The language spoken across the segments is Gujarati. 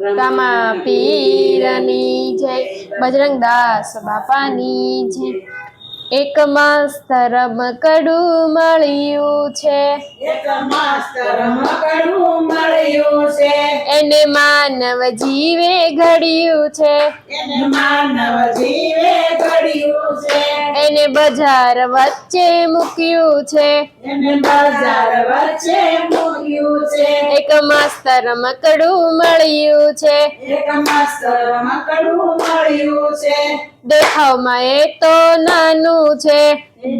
રામા પીરની જય. બજરંગદાસ બાપાની જય. એક મળ્યું છે. એક માસ્તર મકડું મળ્યું છે. એને માનવ જીવે ઘડ્યું છે. એને માનવ જીવે ઘડ્યું છે. એને બજાર વચ્ચે મૂક્યું છે. એને બજાર વચ્ચે મૂક્યું છે એક માસ્તર રમકડું મળ્યું છે. એક મસ્ત રમકડું મળ્યું છે. દેખાવમાં એ તો નાનું છે.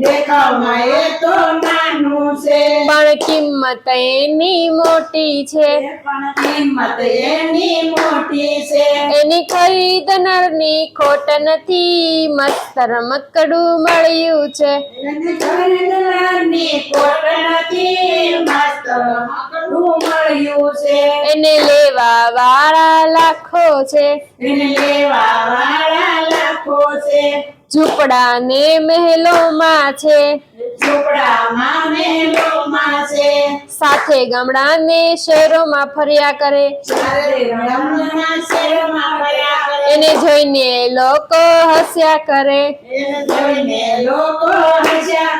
દેખાવમાં એ તો નાનું છે. પણ કિંમત એની મોટી છે. પણ કિંમત એની મોટી છે. એની ખરીદનારની ખોટ નથી. મસ્ત મકડું મળ્યું છે. એને ખરીદનારની ખોટ નથી માસ્તર મકડું મળ્યું છે એને લેવા વાળા લાખો છે. એને લેવા વાળા લાખો છે. ઝૂંપડા ને મહેલોમાં છે. ઝૂંપડામાં મહેલોમાં છે. સાથે ગામડા ને શહેરોમાં ફર્યા કરે. એને જોઈને લોકો હસ્યા કરે. એને જોઈને લોકો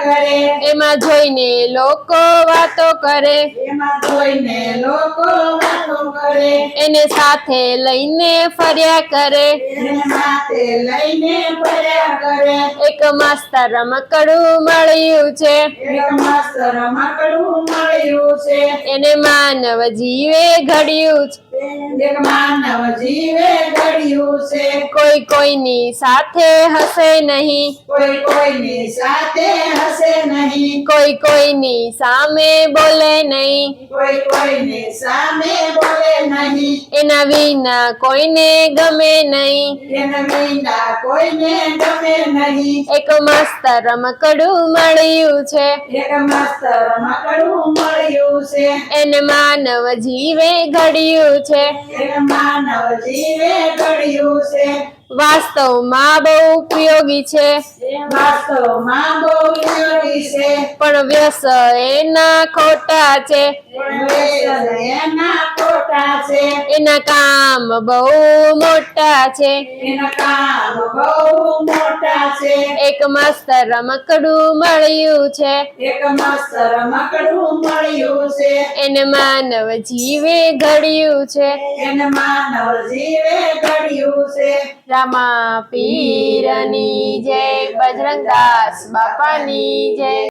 કરે? એમાં જોઈને લોકો વાતો કરે. એમાં જોઈને લોકો વાતો કરે. એને સાથે લઈને ફર્યા કરે. એને માથે લઈને ફર્યા કરે. એક માસ્તર રમકડું મળ્યું છે. એક મસ્ત રમકડું મળ્યું છે. એને માનવ જીવે ઘડ્યું છે. એક માનવ જીવે ઘડ્યું છે. કોઈ કોઈની સાથે હસે નહીં. કોઈ કોઈની સાથે હશે નહીં. કોઈ કોઈની સામે બોલે નહીં. કોઈ કોઈની સામે બોલે નહીં. એના વિના કોઈને ગમે નહીં. એના વિના કોઈને ગમે નહીં. એક મસ્ત રમકડું મળ્યું છે. એક મસ્ત રમકડું મળ્યું છે. એને માનવ જીવે ઘડ્યું છે. માનવ જીવે ઘડ્યું છે. વાસ્તવમાં બહુ ઉપયોગી છે. વાસ્તવમાં બહુ ઉપયોગી છે. પણ વ્યસ એના ખોટા છે. પણ વ્યસન એના ખોટા છે. એના કામ બહુ મોટા છે. એના કામ બહુ મોટા છે. એક મસ્ત રમકડું મળ્યું છે. એક મસ્ત રમકડું મળ્યું છે. એને માનવ જીવે ઘડ્યું છે. એને માનવ જીવે ઘડ્યું છે. રામા પીરની જય બજરંગદાસ બાપાની જય.